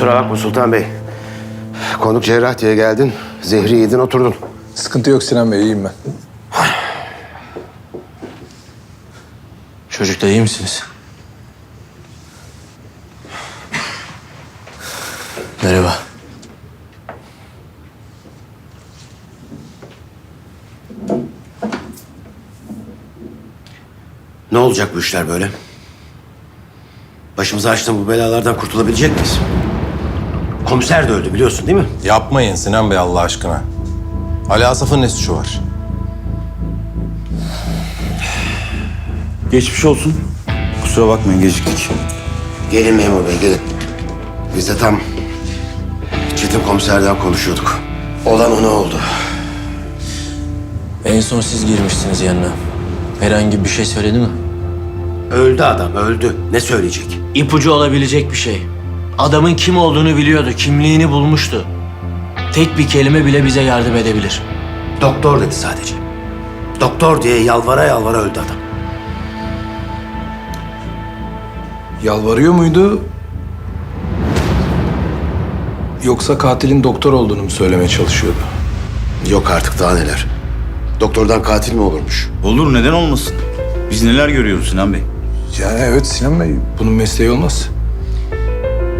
Kusura bakma Sultan Bey. Konuk cerrah diye geldin. Zehri yedin oturdun. Sıkıntı yok Sinan Bey, iyiyim ben. Çocuklar iyi misiniz? Merhaba. Ne olacak bu işler böyle? Başımıza açtığın bu belalardan kurtulabilecek miyiz? Komiser de öldü biliyorsun değil mi? Yapmayın Sinan Bey Allah aşkına. Ali Asaf'ın ne suçu var? Geçmiş olsun. Kusura bakmayın geciktik. Gelin memur bey gelin. Biz de tam Çetin komiserden konuşuyorduk. Olan o ne oldu? En son siz girmişsiniz yanına. Herhangi bir şey söyledi mi? Öldü adam öldü. Ne söyleyecek? İpucu olabilecek bir şey. Adamın kim olduğunu biliyordu, kimliğini bulmuştu. Tek bir kelime bile bize yardım edebilir. Doktor dedi sadece. Doktor diye yalvara yalvara öldü adam. Yalvarıyor muydu? Yoksa katilin doktor olduğunu mu söylemeye çalışıyordu? Yok artık daha neler. Doktordan katil mi olurmuş? Olur neden olmasın? Biz neler görüyoruz Sinan Bey? Yani evet Sinan Bey, bunun mesleği olmaz.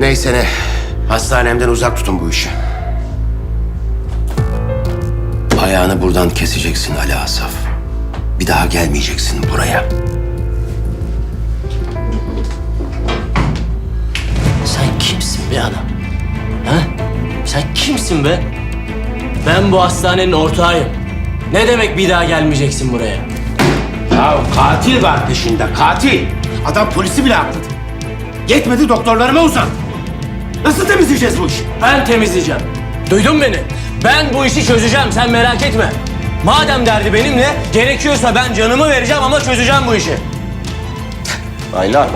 Neyse ne. Hastanemden uzak tutun bu işi. Ayağını buradan keseceksin Ali Asaf. Bir daha gelmeyeceksin buraya. Sen kimsin be adam? Ha? Sen kimsin be? Ben bu hastanenin ortağıyım. Ne demek bir daha gelmeyeceksin buraya? Ya katil var peşinde katil. Adam polisi bile atladı. Yetmedi doktorlarıma uzan. Nasıl temizleyeceğiz bu işi? Ben temizleyeceğim. Duydun beni? Ben bu işi çözeceğim sen merak etme. Madem derdi benimle gerekiyorsa ben canımı vereceğim ama çözeceğim bu işi. Ayla.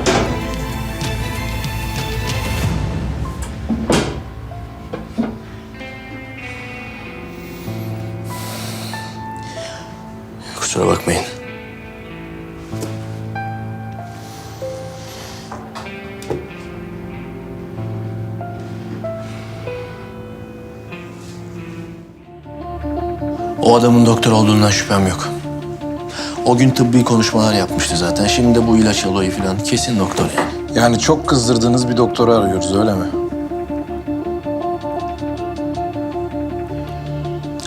Kusura bakmayın. O adamın doktor olduğundan şüphem yok. O gün tıbbi konuşmalar yapmıştı zaten. Şimdi de bu ilaç olayı falan kesin doktor yani. Yani çok kızdırdığınız bir doktoru arıyoruz öyle mi?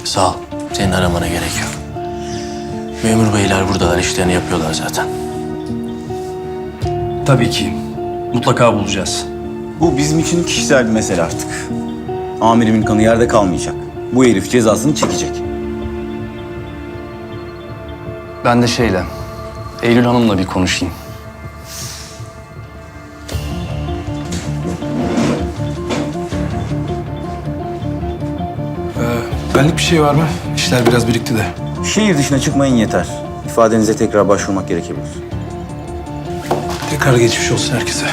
Sağ ol. Senin aramana gerek yok. Memur beyler buradalar işlerini yapıyorlar zaten. Tabii ki. Mutlaka bulacağız. Bu bizim için kişisel bir mesele artık. Amirimin kanı yerde kalmayacak. Bu herif cezasını çekecek. Ben de şeyle, Eylül Hanım'la bir konuşayım. Benlik bir şey var mı? İşler biraz birikti de. Şehir dışına çıkmayın yeter. İfadenize tekrar başvurmak gerekebilir. Tekrar geçmiş olsun herkese.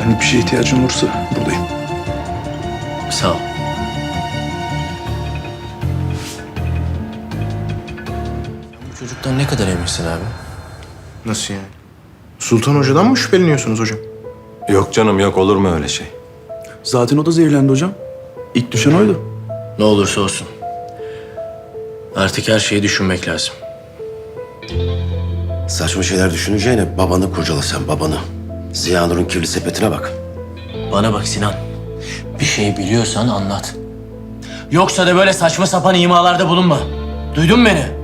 Benlik bir şeye ihtiyacın olursa buradayım. Sağ ol. Çocuktan ne kadar eminsin abi? Nasıl yani? Sultan Hoca'dan mı şüpheleniyorsunuz hocam? Yok canım yok olur mu öyle şey? Zaten o da zehirlendi hocam. İlk düşen oydu. Ne olursa olsun. Artık her şeyi düşünmek lazım. Saçma şeyler düşüneceğine babanı kurcala sen babanı. Ziya Nur'un kirli sepetine bak. Bana bak Sinan. Bir şey biliyorsan anlat. Yoksa da böyle saçma sapan imalarda bulunma. Duydun mu beni?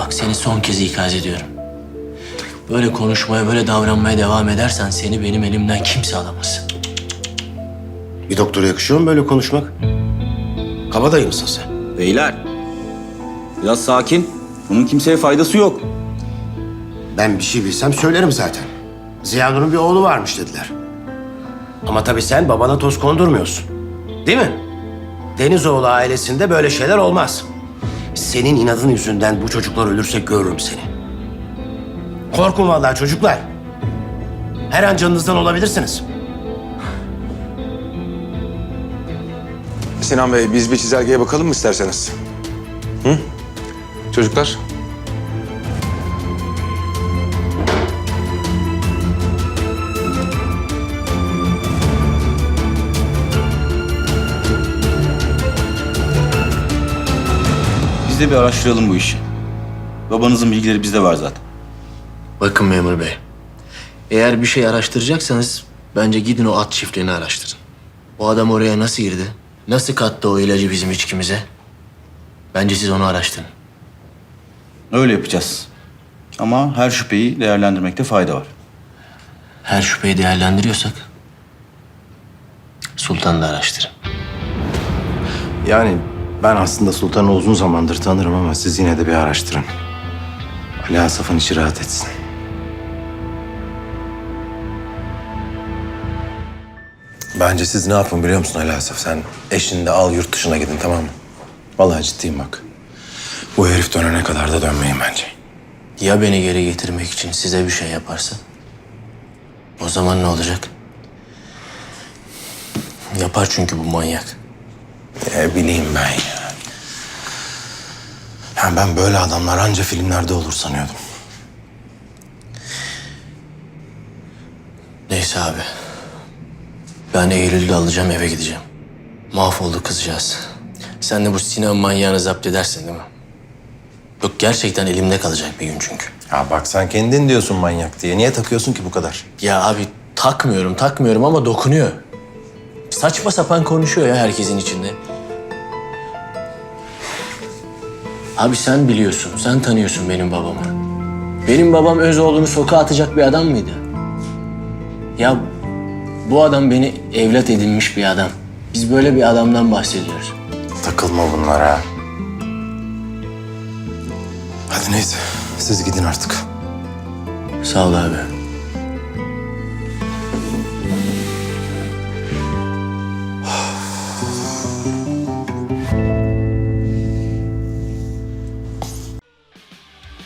Bak seni son kez ikaz ediyorum. Böyle konuşmaya, böyle davranmaya devam edersen seni benim elimden kimse alamaz. Bir doktora yakışıyor mu böyle konuşmak? Kabadayı mısın sen? Beyler. Biraz sakin. Bunun kimseye faydası yok. Ben bir şey bilsem söylerim zaten. Ziya Nur'un bir oğlu varmış dediler. Ama tabii sen babana toz kondurmuyorsun. Değil mi? Denizoğlu ailesinde böyle şeyler olmaz. Senin inadın yüzünden bu çocuklar ölürse görürüm seni. Korkun vallahi çocuklar. Her an canınızdan olabilirsiniz. Sinan Bey biz bir çizelgeye bakalım mı isterseniz? Hı? Çocuklar? Biz de bir araştıralım bu işi. Babanızın bilgileri bizde var zaten. Bakın memur bey. Eğer bir şey araştıracaksanız bence gidin o at çiftliğini araştırın. O adam oraya nasıl girdi? Nasıl kattı o ilacı bizim içkimize? Bence siz onu araştırın. Öyle yapacağız. Ama her şüpheyi değerlendirmekte fayda var. Her şüpheyi değerlendiriyorsak Sultan'ı da araştırın. Yani ben aslında Sultan'ı uzun zamandır tanırım ama siz yine de bir araştırın. Ali Asaf'ın içi rahat etsin. Bence siz ne yapın biliyor musun Ali Asaf? Sen eşini de al yurt dışına gidin tamam mı? Vallahi ciddiyim bak. Bu herif dönene kadar da dönmeyin bence. Ya beni geri getirmek için size bir şey yaparsa? O zaman ne olacak? Yapar çünkü bu manyak. Ne bileyim ben ya. Yani ben böyle adamlar anca filmlerde olur sanıyordum. Neyse abi. Ben Eylül'de alacağım eve gideceğim. Mahvoldu kızcağız. Sen de bu Sinan manyağını zapt edersin değil mi? Yok gerçekten elimde kalacak bir gün çünkü. Ya bak sen kendin diyorsun manyak diye. Niye takıyorsun ki bu kadar? Ya abi takmıyorum takmıyorum ama dokunuyor. Saçma sapan konuşuyor ya herkesin içinde. Abi sen biliyorsun, sen tanıyorsun benim babamı. Benim babam öz oğlunu sokağa atacak bir adam mıydı? Ya bu adam beni evlat edinmiş bir adam. Biz böyle bir adamdan bahsediyoruz. Takılma bunlara. Hadi neyse. Siz gidin artık. Sağ ol abi.